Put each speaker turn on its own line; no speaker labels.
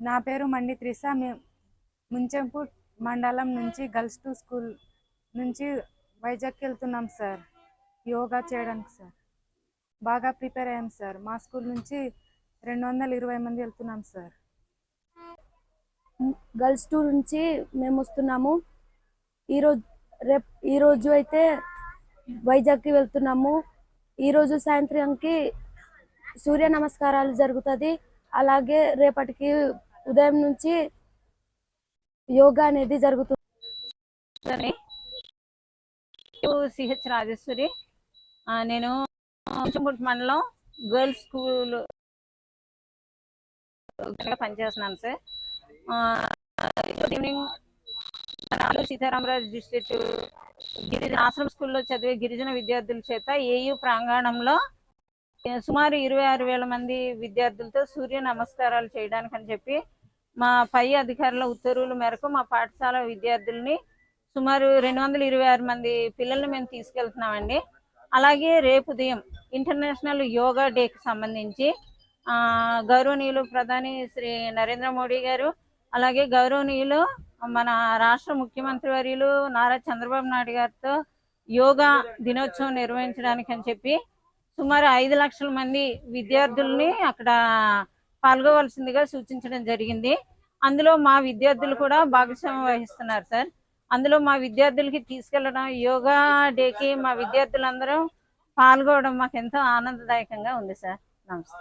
నా పేరు మండి త్రిష. మేము ముంచెంపు మండలం నుంచి గర్ల్స్ టు స్కూల్ నుంచి వైజాగ్కి వెళ్తున్నాం సార్. యోగా చేయడానికి సార్. బాగా ప్రిపేర్ అయ్యాం సార్. మా స్కూల్ నుంచి రెండు వందల ఇరవై మంది వెళ్తున్నాం సార్.
గర్ల్స్ టూర్ నుంచి మేము వస్తున్నాము. ఈరోజు రేపు ఈరోజు అయితే వైజాగ్కి వెళ్తున్నాము. ఈరోజు సాయంత్రంకి సూర్య నమస్కారాలు జరుగుతుంది. అలాగే రేపటికి ఉదయం నుంచి యోగా అనేది జరుగుతుంది.
సిహెచ్ రాజేశ్వరి. నేను మండలం గర్ల్స్ స్కూల్ పనిచేస్తున్నాను సార్. ఆ, ఈవినింగ్ మన సీతారామరాజు డిస్ట్రిక్ట్ గిరిజన ఆశ్రమ స్కూల్లో చదివే గిరిజన విద్యార్థుల చేత ఏయు ప్రాంగణంలో సుమారు ఇరవై ఆరు వేల మంది విద్యార్థులతో సూర్య నమస్కారాలు చేయడానికి అని చెప్పి మా పై అధికారుల ఉత్తర్వుల మేరకు మా పాఠశాల విద్యార్థుల్ని సుమారు రెండు వందల ఇరవై ఆరు మంది పిల్లల్ని మేము తీసుకెళ్తున్నామండి. అలాగే రేపు ఉదయం ఇంటర్నేషనల్ యోగా డేకి సంబంధించి ఆ, గౌరవనీయులు ప్రధాని శ్రీ నరేంద్ర మోడీ గారు అలాగే గౌరవనీయులు మన రాష్ట్ర ముఖ్యమంత్రి వర్యులు నారా చంద్రబాబు నాయుడు గారితో యోగా దినోత్సవం నిర్వహించడానికి అని చెప్పి సుమారు ఐదు లక్షల మంది విద్యార్థుల్ని అక్కడ పాల్గొవలసిందిగా సూచించడం జరిగింది. అందులో మా విద్యార్థులు కూడా భాగస్వామ్యం వహిస్తున్నారు సార్. అందులో మా విద్యార్థులకి తీసుకెళ్ళడం యోగా డేకి మా విద్యార్థులందరూ పాల్గొనడం మాకు ఎంతో ఆనందదాయకంగా ఉంది సార్. నమస్తే.